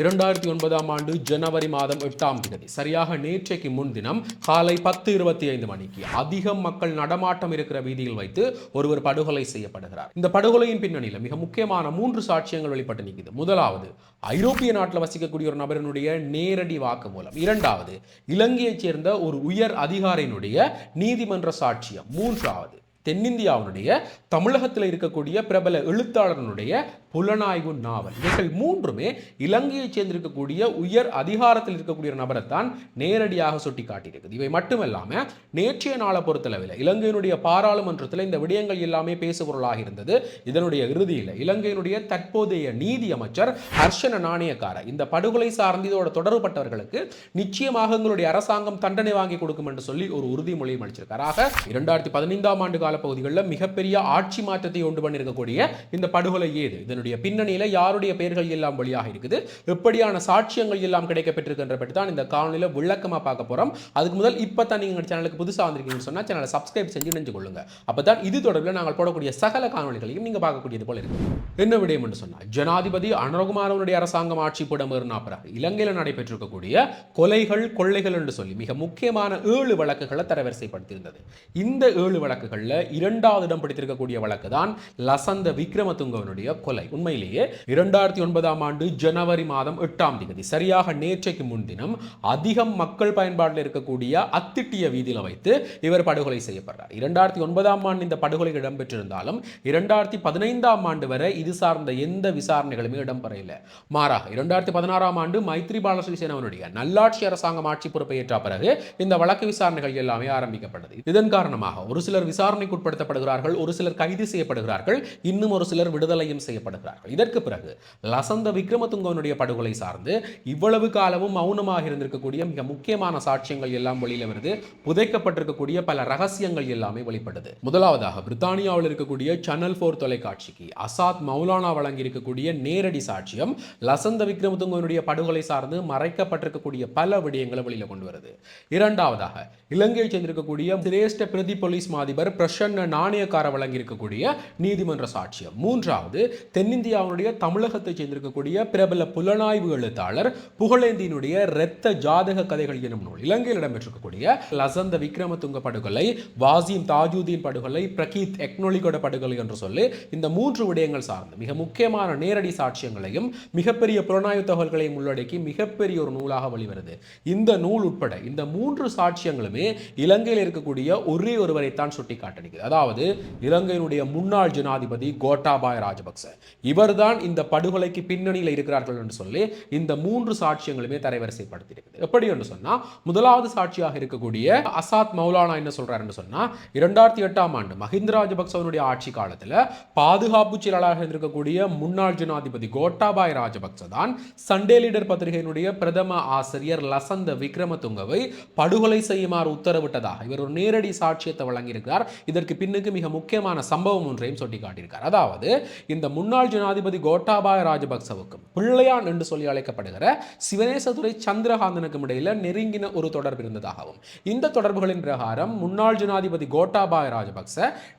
இரண்டாயிரத்தி ஒன்பதாம் ஆண்டு ஜனவரி மாதம் எட்டாம் தேதி சரியாக நேற்றைக்கு முன்தினம் காலை பத்து இருபத்தி ஐந்து மணிக்கு அதிகம் மக்கள் நடமாட்டம் இருக்கிற வீதியில் வைத்து ஒருவர் படுகொலை செய்யப்படுகிறார். இந்த படுகொலையின் பின்னணியில் மிக முக்கியமான மூன்று சாட்சியங்கள் வெளிப்பட்டு நிற்குது. முதலாவது ஐரோப்பிய நாட்டில் வசிக்கக்கூடிய ஒரு நபரினுடைய நேரடி வாக்குமூலம் இரண்டாவது இலங்கையைச் சேர்ந்த ஒரு உயர் அதிகாரியினுடைய நீதிமன்ற சாட்சியம். மூன்றாவது தென்னிந்தியாவினுடைய தமிழகத்தில் இருக்கக்கூடிய பிரபல எழுத்தாளர்களுடைய புலனாய்வு நாவல். இவைகள் மூன்றுமே இலங்கையைச் சேர்ந்திருக்கக்கூடிய உயர் அதிகாரத்தில் இருக்கக்கூடிய நபரை தான் நேரடியாக சுட்டி காட்டியிருக்குது இவை மட்டுமல்லாமல் நேற்றைய நாளை பொறுத்தளவில் இலங்கையினுடைய பாராளுமன்றத்தில் இந்த விடயங்கள் எல்லாமே பேசுபொருளாக இருந்தது. இதனுடைய இறுதியில் இலங்கையினுடைய தற்போதைய நீதி அமைச்சர் ஹர்ஷன நாணயக்கார இந்த படுகொலை சார்ந்து இதோட தொடர்புபட்டவர்களுக்கு நிச்சயமாக எங்களுடைய அரசாங்கம் தண்டனை வாங்கி கொடுக்கும் என்று சொல்லி ஒரு உறுதிமொழியும் அளிச்சிருக்காராக இரண்டாயிரத்தி பதினைந்தாம் ஆண்டு காலப்பகுதிகளில் மிகப்பெரிய ஆட்சி மாற்றத்தை உண்டு பண்ணியிருக்கக்கூடிய இந்த படுகொலை ஏது? இதனுடைய பின்னணியில் யாருடைய பெயர்கள் எல்லாம் வழியாக இருக்குது? எப்படியான சாட்சியங்கள் எல்லாம் கிடைக்கப்பட்டிருக்கின்ற பற்றி தான் இந்த காணொலியில விளக்கமாக பார்க்க போகிறோம் அதுக்கு முதல் இப்போ தான் நீங்கள் எங்க சேனலுக்கு புதுசாக வந்திருக்கீங்கன்னு சொன்னால் சேனலை சப்ஸ்கிரைப் செஞ்சு நினைஞ்சு கொள்ளுங்க. அப்போ தான் இது தொடர்பில் நாங்கள் போடக்கூடிய சகல காணொலிகளையும் நீங்கள் பார்க்கக்கூடியது போல இருக்கு. என்ன விடயம் என்று சொன்னால் ஜனாதிபதி அனுரகுமாரனுடைய அரசாங்கம் ஆட்சி புடமேறினா பிறகு இலங்கையில் நடைபெற்றிருக்கக்கூடிய கொலைகள் கொள்ளைகள் என்று சொல்லி மிக முக்கியமான ஏழு வழக்குகளை தரவரிசைப்படுத்தியிருந்தது. இந்த ஏழு வழக்குகளில் இரண்டாவது இடம் பிடித்திருக்கக்கூடிய வழக்கு தான் லசந்த விக்ரமதுங்கவனுடைய கொலை. உண்மையிலேயே இரண்டாயிரத்தி ஒன்பதாம் ஆண்டு ஜனவரி மாதம் எட்டாம் தேதி சரியாக நேற்றைக்கு முன்தினம் அதிகம் மக்கள் பயன்பாட்டில் இருக்கக்கூடிய அத்திட்டிய வீதியில் வைத்து இவர் படுகொலை செய்யப்படுறார். இரண்டாயிரத்தி ஒன்பதாம் ஆண்டு இந்த படுகொலை இடம்பெற்றிருந்தாலும் இரண்டாயிரத்தி பதினைந்தாம் ஆண்டு வரை இது சார்ந்த எந்த விசாரணைகளுமே இடம்பெறவில்லை. மாறாக இரண்டாயிரத்தி பதினாறாம் ஆண்டு மைத்ரி பாலஸ்ரீசேனவனுடைய நல்லாட்சி அரசாங்கம் ஆட்சி பொறுப்பை ஏற்ற பிறகு இந்த வழக்கு விசாரணைகள் எல்லாமே ஆரம்பிக்கப்பட்டது. இதன் காரணமாக ஒரு சிலர் விசாரணைக்கு உட்படுத்தப்படுகிறார்கள் ஒரு சிலர் கைது செய்யப்படுகிறார்கள் இன்னும் ஒரு சிலர் விடுதலையும் செய்யப்படுகிறார்கள். இதற்கு பிறகு லசந்த விக்ரமதுங்கவனுடைய படுகொலை சார்ந்து இவ்வளவு காலமும் மௌனமாக இருந்திருக்கக்கூடிய மிக முக்கியமான சாட்சியங்கள் எல்லாம் வெளியில் வருது. புதைக்கப்பட்டிருக்கக்கூடிய பல ரகசியங்கள் எல்லாமே வெளிப்படுது. முதலாவதாக பிரித்தானியாவில் இருக்கக்கூடிய சேனல் போர் தொலைக்காட்சிக்கு அசாத் மௌலானா வழங்கியிருக்கக்கூடிய நேரடி சாட்சியம் லசந்த விக்ரமதுங்கவனுடைய படுகொலை சார்ந்து மறைக்கப்பட்டிருக்கக்கூடிய பல விடயங்களை வெளியில் கொண்டு வருது. இரண்டாவதாக இலங்கையை சேர்ந்திருக்கக்கூடிய சிரேஷ்ட பிரதி போலீஸ் மாதிபர் பிரஷ பிரசன்ன நாணயக்கார வழங்கியிருக்கக்கூடிய நீதிமன்ற சாட்சியம். மூன்றாவது தென்னிந்தியாவுடைய தமிழகத்தை சேர்ந்திருக்கக்கூடிய பிரபல புலனாய்வு எழுத்தாளர் புகழேந்தியினுடைய இரத்த ஜாதக கதைகள் எனும் நூல். இலங்கையில் இடம்பெற்றிருக்கக்கூடிய லசந்த விக்ரமதுங்க படுகொலை வாசிம் தாஜுதீன் படுகொலை பிரகீத் எக்னொலிகோட படுகொலை என்று சொல்லி இந்த மூன்று விடயங்கள் சார்ந்து மிக முக்கியமான நேரடி சாட்சியங்களையும் மிகப்பெரிய புலனாய்வு தகவல்களையும் உள்ளடக்கி மிகப்பெரிய ஒரு நூலாக வெளிவருது. இந்த நூல் உட்பட இந்த மூன்று சாட்சியங்களுமே இலங்கையில் இருக்கக்கூடிய ஒரே ஒருவரைத்தான் சுட்டி காட்டணிக்குது அதாவது இலங்கையினுடைய முன்னாள் ஜனாதிபதி கோட்டாபாய ராஜபக்ச. இவர்தான் இந்த படுகொலைக்கு பின்னணியில் இருக்கிறார்கள் என்று சொல்லி இந்த மூன்று சாட்சியங்களுமே தரைவரிசைப்படுத்தியிருக்குது. எப்படி என்று சொன்னால் முதலாவது சாட்சியாக இருக்கக்கூடிய அசாத் மௌலானா என்ன சொல்றாருன்னு சொன்னால் இரண்டாயிரத்தி எட்டாம் ஆண்டு மஹிந்த ராஜபக்சவனுடைய ஆட்சி காலத்தில் பாதுகாப்பு செயலாளராக இருந்திருக்கக்கூடிய முன்னாள் ஜனாதிபதி கோட்டாபாய் ராஜபக்ச தான் சண்டே லீடர் பத்திரிகையினுடைய பிரதம ஆசிரியர் லசந்த விக்ரமதுங்கவை படுகொலை செய்யுமாறு உத்தரவிட்டதாக இவர் ஒரு நேரடி சாட்சியத்தை வழங்கியிருக்கிறார். இதற்கு பின்னுக்கு மிக முக்கியமான சம்பவம் ஒன்றையும் சுட்டிக்காட்டியிருக்கார். அதாவது இந்த முன்னாள் ஜனாதிபதி கோட்டாபாய ராஜபக்சவுக்கும் பிள்ளையான் என்று சொல்லி அழைக்கப்படுகிற சிவனேசதுரை சந்திரகாந்தனுக்கும் இடையில நெருங்கின ஒரு தொடர்பு இருந்ததாகவும் இந்த தொடர்புகளின் பிரகாரம் முன்னாள் ஜனாதிபதி கோட்டாபாய ராஜபக்ச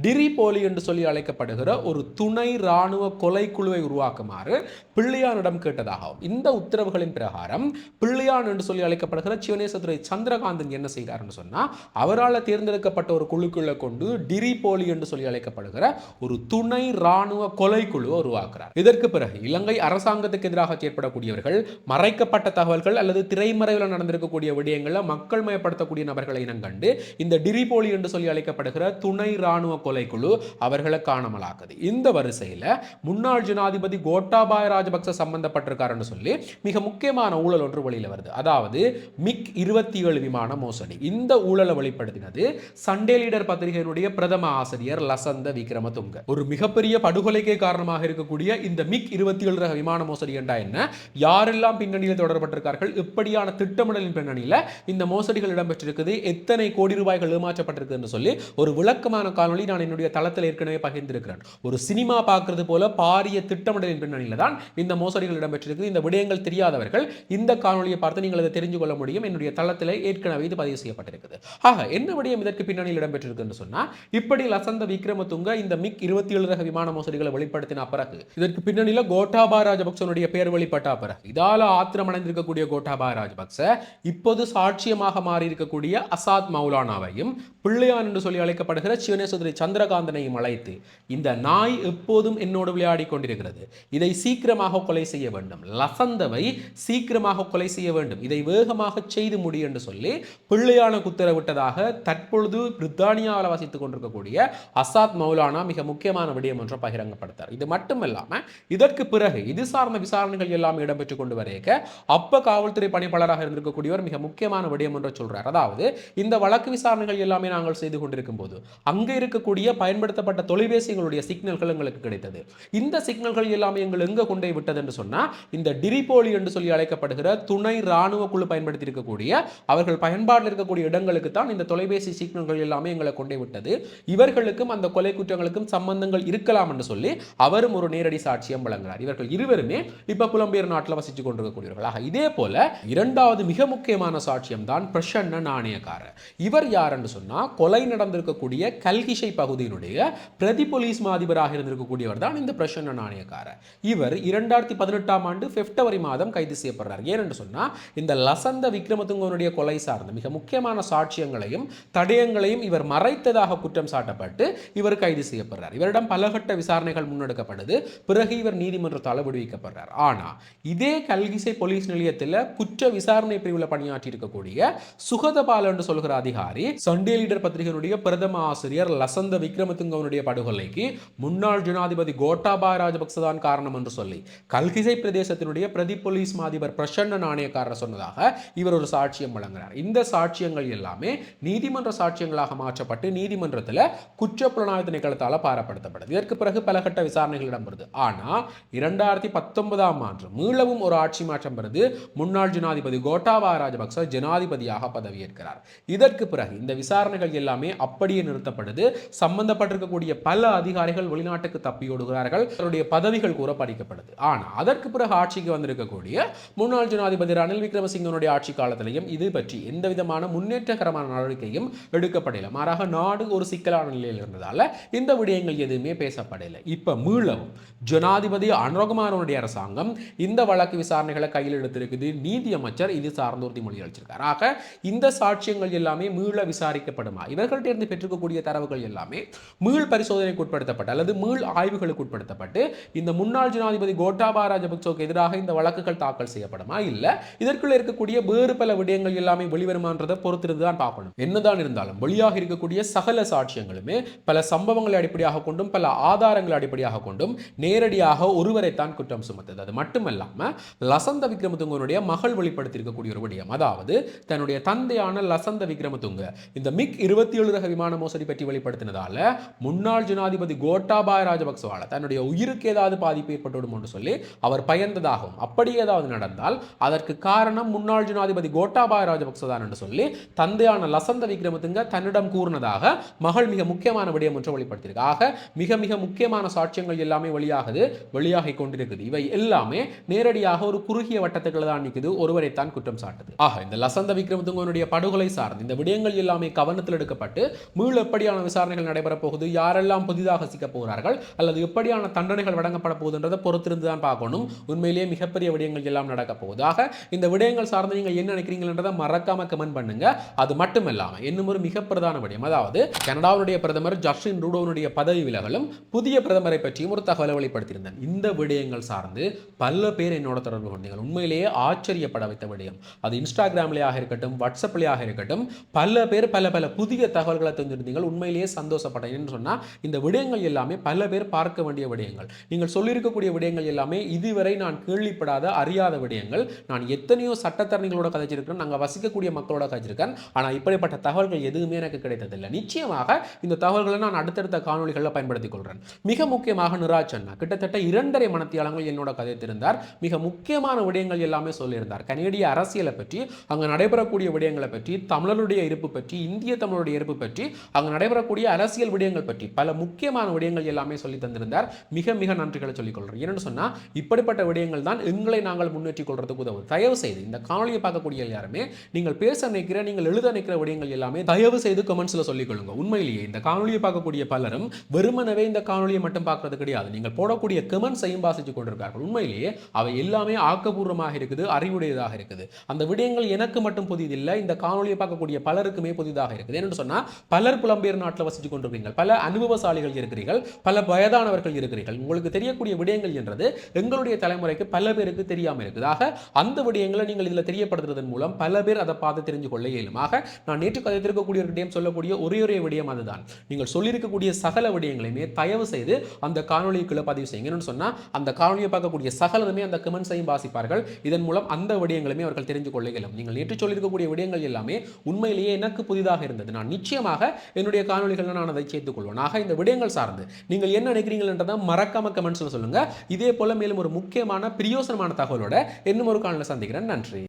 டிரி போலி என்று சொல்லி அழைக்கப்படுகிற ஒரு துணை இராணுவ கொலை குழுவை உருவாக்குமாறு பிள்ளையானிடம் கேட்டதாகவும் இந்த உத்தரவுகளின் பிரகாரம் பிள்ளையான் என்று சொல்லி அழைக்கப்படுகிற சிவனேசதுரை சந்திரகாந்தன் என்ன செய்கிறார்னு சொன்னா அவரால் தேர்ந்தெடுக்கப்பட்ட ஒரு குழுக்குள்ள கொண்டு டிரி போலி என்று சொல்லி அழைக்கப்படுகிற ஒரு துணை ராணுவ கொலை குழுவை உருவாக்குறார். இதற்கு பிறகு இலங்கை அரசாங்கத்துக்கு எதிராக செயற்படக்கூடியவர்கள் மறைக்கப்பட்ட தகவல்கள் அல்லது திரைமறைவில் நடந்திருக்கக்கூடிய விடயங்களை மக்கள் மயப்படுத்தக்கூடிய நபர்களை இனங்கண்டு இந்த டிரிபோலி என்று சொல்லி அழைக்கப்படுகிற துணை ராணுவ கொலை குழு அவர்களை காணாமலாக்குது. இந்த வரிசையில் முன்னாள் ஜனாதிபதி கோட்டாபாய ராஜபக்ச சம்பந்தப்பட்டிருக்காருன்னு சொல்லி மிக முக்கியமான ஊழல் ஒன்று வெளியில் வருது. அதாவது மிக் இருபத்தி ஏழு விமான மோசடி. இந்த ஊழலை வெளிப்படுத்தினது சண்டே லீடர் பத்திரிகையினுடைய பிரதம ஆசிரியர் லசந்த விக்ரமதுங்க ஒரு மிகப்பெரிய படுகொலைக்கு காரணமாக இருக்கக்கூடிய இந்த மிக் இருபத்தி ஏழு ரக விமான மோசடி என்றா என்ன? யாரெல்லாம் பின்னணியில் தொடரப்பட்டிருக்கார்கள்? இப்படியான திட்டமிடலின் பின்னணியில் இந்த மோசடிகள் இடம்பெற்றிருக்குது. எத்தனை கோடி ரூபாய்கள் ஏமாற்றப்பட்டிருக்கு சொல்லி ஒரு விளக்கமான காணொலி நான் என்னுடைய தளத்தில் ஏற்கனவே பகிர்ந்திருக்கிறேன். ஒரு சினிமா பார்க்கறது போல பாரிய திட்டமிடலின் பின்னணியில் தான் இந்த மோசடிகள் இடம்பெற்றிருக்குது. இந்த விடயங்கள் தெரியாதவர்கள் இந்த காணொலியை பார்த்து நீங்கள் அதை தெரிஞ்சு கொள்ள முடியும். என்னுடைய தளத்தில் ஏற்கனவே இது பதிவு செய்யப்பட்டிருக்குது. ஆக என்ன விடயம் இதற்கு பின்னணியில் இடம்பெற்றிருக்கு சொன்னால் இப்படி லசந்த விக்ரமதுங்க இந்த மிக் இருபத்தி ஏழு ரக விமான மோசடிகளை வெளிப்படுத்தின பிறகு இதற்கு பின்னணியில் கோட்டாபா ராஜபக்சனுடைய பேர் வெளிப்பட்ட பிறகு இதால ஆத்திரமடைந்திருக்கக்கூடிய கோட்டாபா ராஜபக்ச இப்போது சாட்சியமாக மாறி இருக்கக்கூடிய அசாத் மௌலானாவையும் பிள்ளையான் என்று சொல்லி அழைக்கப்படுகிற சிவனேஸ்வரி சந்திரகாந்தனையும் அழைத்து இந்த நாய் எப்போதும் என்னோடு விளையாடி கொண்டிருக்கிறது. இதை சீக்கிரமாக கொலை செய்ய வேண்டும். லசந்தவை சீக்கிரமாக கொலை செய்ய வேண்டும். இதை வேகமாக செய்து முடி என்று சொல்லி பிள்ளையானுக்கு உத்தரவிட்டதாக தற்பொழுது பிரித்தானியாவில் வசித்துக் கொண்டிருக்கக்கூடிய அசாத் மௌலானா மிக முக்கியமான விடயம் ஒன்றை பகிரங்கப்படுத்தார் இது மட்டுமல்லாம இதற்கு பிறகு இது சார்ந்த விசாரணைகள் எல்லாம் இடம்பெற்றுக் கொண்டு வரைக்க அப்ப காவல்துறை பணிப்பாளராக இருந்திருக்கக்கூடியவர் மிக முக்கியமான விடயம் என்று சொல்றார். அதாவது இந்த வழக்கு விசாரணைகள் எல்லாமே நாங்கள் செய்து கொண்டிருக்கும் போது அங்க இருக்கக்கூடிய பயன்படுத்தப்பட்ட தொலைபேசிகளுடைய சிக்னல்கள் எங்களுக்கு கிடைத்தது. இந்த சிக்னல்கள் எல்லாமே எங்கள் எங்க கொண்டே விட்டது என்று சொன்னா இந்த டிரிபோலி என்று சொல்லி அழைக்கப்படுகிற துணை ராணுவ குழு பயன்படுத்தி இருக்கக்கூடிய அவர்கள் பயன்பாட்டில் இருக்கக்கூடிய இடங்களுக்கு தான் இந்த தொலைபேசி சிக்னல்கள் எல்லாமே எங்களை கொண்டே விட்டது. இவர்களுக்கும் அந்த கொலை குற்றங்களுக்கும் சம்பந்தங்கள் இருக்கலாம் என்று சொல்லி அவரும் ஒரு நேரடி சாட்சியம் வழங்குகிறார் இவர்கள் இருவருமே இப்ப புலம்பெயர் நாட்டில் வசித்து கொண்டிருக்கக்கூடியவர்கள். ஆக இதே போல இரண்டாவது மிக முக்கியமான சாட்சியம் தான் பிரசன்ன நாணயக்காரர். இவர் யார் என்று சொன்னால் கொலை நடந்திருக்கக்கூடிய கல்கிஷை பகுதியினுடைய பிரதி போலீஸ் மாதிபராக இருந்திருக்கக்கூடியவர் தான் இந்த பிரசன்ன நாணயக்காரர். இவர் இரண்டாயிரத்தி பதினெட்டாம் ஆண்டு பிப்ரவரி மாதம் கைது செய்யப்படுறார். ஏனென்று சொன்னால் இந்த லசந்த விக்ரமதுங்கனுடைய கொலை சார்ந்த மிக முக்கியமான சாட்சியங்களையும் தடயங்களையும் இவர் மறைத்ததாக குற்றம் சாட்டப்பட்டு இவர் கைது செய்யப்படுறார். இவரிடம் பலகட்ட விசாரணைகள் முன்னெடுக்கப்படுது. பிறகு இவர் நீதிமன்றத்தால் விடுவிக்கப்படுறார். ஆனால் இதே கல்கிசை போலீஸ் நிலையத்தில் குற்ற விசாரணை பிரிவில் பணியாற்றி இருக்கக்கூடிய சுகதபால் என்று சொல்கிற அதிகாரி சண்டே லீடர் பத்திரிகையினுடைய பிரதம ஆசிரியர் லசந்த விக்ரமதுங்கவனுடைய படுகொலைக்கு முன்னாள் ஜனாதிபதி கோட்டாபாய ராஜபக்ச தான் காரணம் என்று சொல்லி கல்கிசை பிரதேசத்தினுடைய பிரதி போலீஸ் மாதிபர் பிரசன்ன நாணயக்காரர் சொன்னதாக இவர் ஒரு சாட்சியம் வழங்குகிறார் இந்த சாட்சியங்கள் எல்லாமே நீதிமன்ற சாட்சியங்களாக மாற்றப்பட்டு நீதிமன்ற நீதிமன்றத்தில் குற்றப்புலனாய்வு திணைக்களத்தால் பாரப்படுத்தப்படுது. இதற்கு பிறகு பல கட்ட விசாரணைகள் இடம்பெறுது. ஆனால் இரண்டாயிரத்தி பத்தொன்பதாம் ஆண்டு மீளவும் ஒரு ஆட்சி மாற்றம் பெறுது. முன்னாள் ஜனாதிபதி கோட்டாபா ராஜபக்ச ஜனாதிபதியாக பதவியேற்கிறார். இதற்கு பிறகு இந்த விசாரணைகள் எல்லாமே அப்படியே நிறுத்தப்படுது. சம்பந்தப்பட்டிருக்கக்கூடிய பல அதிகாரிகள் வெளிநாட்டுக்கு தப்பியோடுகிறார்கள் அவருடைய பதவிகள் கூற பறிக்கப்படுது. ஆனால் அதற்கு பிறகு ஆட்சிக்கு வந்திருக்கக்கூடிய முன்னாள் ஜனாதிபதி ரணில் விக்ரமசிங்கனுடைய ஆட்சி காலத்திலையும் இது பற்றி எந்த விதமான முன்னேற்றகரமான நடவடிக்கையும் எடுக்கப்படவில்லை மாறாக நாடு ஒரு சிக்கலான நிலையில் இருந்ததால் இந்த விடயங்கள் எதுவுமே பேசப்படலை. இப்போ மீளவும் ஜனாதிபதி அனுரகுமாரனுடைய அரசாங்கம் இந்த வழக்கு விசாரணைகளை கையில் எடுத்திருக்குது. நீதி அமைச்சர் இது சார்ந்த உறுதிமொழி அளிச்சிருக்கார். ஆக இந்த சாட்சியங்கள் எல்லாமே மீள விசாரிக்கப்படுமா? இவர்கள்ட்ட இருந்து பெற்றுக்கக்கூடிய தரவுகள் எல்லாமே மீள் பரிசோதனைக்கு உட்படுத்தப்பட்ட அல்லது மீள் ஆய்வுகளுக்கு உட்படுத்தப்பட்டு இந்த முன்னாள் ஜனாதிபதி கோட்டாபா ராஜபக்சோக்கு எதிராக இந்த வழக்குகள் தாக்கல் செய்யப்படுமா? இல்லை இதற்குள்ள இருக்கக்கூடிய வேறு பல விடயங்கள் எல்லாமே வெளிவருமான்றதை பொறுத்திருந்து தான் பார்க்கணும். என்னதான் இருந்தாலும் வெளியாக இருக்கக்கூடிய சகல சாட்சியங்களுமே பல சம்பவங்களை அடிப்படையாக கொண்டும் பல ஆதாரங்களை அடிப்படையாக கொண்டும் நேரடியாக ஒருவரைத்தான் குற்றம் சுமத்தது. அது மட்டுமல்லாமல் லசந்த விக்ரமதுங்கனுடைய மகள் வெளிப்படுத்தியிருக்கக்கூடிய ஒரு விடயம். அதாவது தன்னுடைய தந்தையான லசந்த விக்ரமதுங்க இந்த மிக் இருபத்தி ஏழு ரக விமான மோசடி பற்றி வெளிப்படுத்தினதால முன்னாள் ஜனாதிபதி கோட்டாபாய ராஜபக்சவால தன்னுடைய உயிருக்கு ஏதாவது பாதிப்பு ஏற்பட்டுவிடும் என்று சொல்லி அவர் பயந்ததாகவும் அப்படி ஏதாவது நடந்தால் அதற்கு காரணம் முன்னாள் ஜனாதிபதி கோட்டாபாய ராஜபக்ச தான் என்று சொல்லி தந்தையான லசந்த விக்ரமதுங்க தன்னிடம் கூறினதாக மகள் மிக முக்கியமான விடயம் ஒன்று வெளிப்படுத்தியிருக்கு. ஆக மிக மிக முக்கியமான சாட்சியங்கள் எல்லாமே வெளியாகுது வெளியாகி கொண்டிருக்குது. இவை எல்லாமே நேரடியாக ஒரு குறுகிய வட்டத்துக்குள்ள தான் நிற்குது ஒருவரை தான் குற்றம் சாட்டுது. ஆக இந்த லசந்த விக்ரமதுங்கனுடைய படுகொலை சார்ந்து இந்த விடயங்கள் எல்லாமே கவனத்தில் எடுக்கப்பட்டு மீள் எப்படியான விசாரணைகள் நடைபெறப் போகுது யாரெல்லாம் புதிதாக சிக்கப் போகிறார்கள் அல்லது எப்படியான தண்டனைகள் வழங்கப்பட போகுதுன்றதை பொறுத்திருந்து தான் பார்க்கணும். உண்மையிலேயே மிகப்பெரிய விடயங்கள் எல்லாம் நடக்க போகுது. ஆக இந்த விடயங்கள் சார்ந்து நீங்கள் என்ன நினைக்கிறீங்கன்றதை மறக்காம கமெண்ட் பண்ணுங்க. அது மட்டும் இல்லாமல் இன்னும் ஒரு மிக பிரதான விடயம். அதாவது கனடாவுடைய பிரதமர் ஜஸ்டின் ரூடோனுடைய பதவி விலகலும் புதிய பிரதமரை பற்றியும் ஒரு தகவலை வெளிப்படுத்தியிருந்தேன். இந்த விடயங்கள் சார்ந்து பல பேர் என்னோட தொடர்பு கொண்டீங்க உண்மையிலேயே ஆச்சரியப்பட வைத்த விடயம். அது இன்ஸ்டாகிராம்லேயாக இருக்கட்டும் வாட்ஸ்அப்லேயாக இருக்கட்டும் பல பேர் பல பல புதிய தகவல்களை தெரிஞ்சிருந்தீங்க உண்மையிலேயே சந்தோஷப்பட்டேன் சொன்னால் இந்த விடயங்கள் எல்லாமே பல பேர் பார்க்க வேண்டிய விடயங்கள். நீங்கள் சொல்லியிருக்கக்கூடிய விடயங்கள் எல்லாமே இதுவரை நான் கேள்விப்படாத அறியாத விடயங்கள். நான் எத்தனையோ சட்டத்தரணிகளோட கதைச்சிருக்கேன் நாங்கள் வசிக்கக்கூடிய மக்களோட கதைச்சிருக்கேன். ஆனால் இப்படிப்பட்ட தகவல்கள் எதுவுமே எனக்கு கிடைத்ததில்லை. நிச்சயமாக இந்த தகவல்களை நான் அடுத்தடுத்த காணொலிகளில் பயன்படுத்திக் கொள்கிறேன் மிக முக்கியமாக நிராஜ் அண்ணா. கிட்டத்தட்ட இரண்டரை மனத்தியாளங்கள் என்னோட கதைத்திருந்தார் மிக முக்கியமான விடயங்கள் எல்லாமே சொல்லியிருந்தார். கனேடிய அரசியலை பற்றி அங்கே நடைபெறக்கூடிய விடயங்களை பற்றி தமிழருடைய இருப்பு பற்றி இந்திய தமிழருடைய இருப்பு பற்றி அங்கே நடைபெறக்கூடிய அரசியல் விடயங்கள் பற்றி பல முக்கியமான விடயங்கள் எல்லாமே சொல்லி தந்திருந்தார். மிக மிக நன்றிகளை சொல்லிக்கொள்கிறேன் என்னென்னு சொன்னால் இப்படிப்பட்ட விடயங்கள் தான் எங்களை நாங்கள் முன்னேற்றிக் கொள்றதுக்கு உதவும். தயவு செய்து இந்த காணொலியை பார்க்கக்கூடிய எல்லாருமே நீங்கள் பேச நினைக்கிற நீங்கள் எழுத நினைக்கிற விடயங்கள் எல்லாமே தயவு செய்து கமெண்ட்ஸில் சொல்லிக்கொள்ளுங்க உண்மையிலேயே இந்த காணொலியை பார்க்கக்கூடிய பலரும் வெறுமனவே இந்த காணொலியை மட்டும் பார்க்கறது கிடையாது. நீங்கள் போடக்கூடிய கமெண்ட்ஸையும் வாசித்து கொண்டிருக்கார்கள் உண்மையிலேயே அவை எல்லாமே ஆக்கப்பூர்வமாக இருக்குது அறிவுடையதாக இருக்குது. அந்த விடயங்கள் எனக்கு மட்டும் புதிதில்லை இந்த காணொலியை பார்க்கக்கூடிய பலருக்குமே புதிதாக இருக்குது. என்னன்னு சொன்னால் பலர் புலம்பெயர் நாட்டில் வசித்து கொண்டிருக்கிறீர்கள் பல அனுபவசாலிகள் இருக்கிறீர்கள் பல வயதானவர்கள் இருக்கிறீர்கள். உங்களுக்கு தெரியக்கூடிய விடயங்கள் என்றது எங்களுடைய தலைமுறைக்கு பல பேருக்கு தெரியாமல் இருக்குது. ஆக அந்த விடயங்களை நீங்கள் இதில் தெரியப்படுத்துறதன் மூலம் பல பேர் அதை பார்த்து தெரிஞ்சு கொள்ள இயலும் ஆக நான் நேற்று கதை கதைத்திருக்கக்கூடியவர்கிட்டையும் சொல்லக்கூடிய ஒரே ஒரே விடயம் விடயம் அதுதான். நீங்கள் சொல்லியிருக்கக்கூடிய சகல விடயங்களையுமே தயவு செய்து அந்த காணொலிக்குள்ள பதிவு செய்யுங்க. என்னன்னு சொன்னா அந்த காணொலியை பார்க்கக்கூடிய சகலதுமே அந்த கமெண்ட்ஸையும் வாசிப்பார்கள். இதன் மூலம் அந்த விடயங்களுமே அவர்கள் தெரிஞ்சு கொள்ள இயலும் நீங்கள் நேற்று சொல்லியிருக்கக்கூடிய விடயங்கள் எல்லாமே உண்மையிலேயே எனக்கு புதிதாக இருந்தது. நான் நிச்சயமாக என்னுடைய காணொலிகள் நான் அதை சேர்த்துக் கொள்வேன். ஆக இந்த விடயங்கள் சார்ந்து நீங்கள் என்ன நினைக்கிறீங்கன்றதை மறக்காம கமெண்ட்ஸ்ல சொல்லுங்க. இதே போல மேலும் ஒரு முக்கியமான பிரியோசனமான தகவலோட இன்னும் ஒரு காணொலி சந்திக்கிறேன். நன்றி.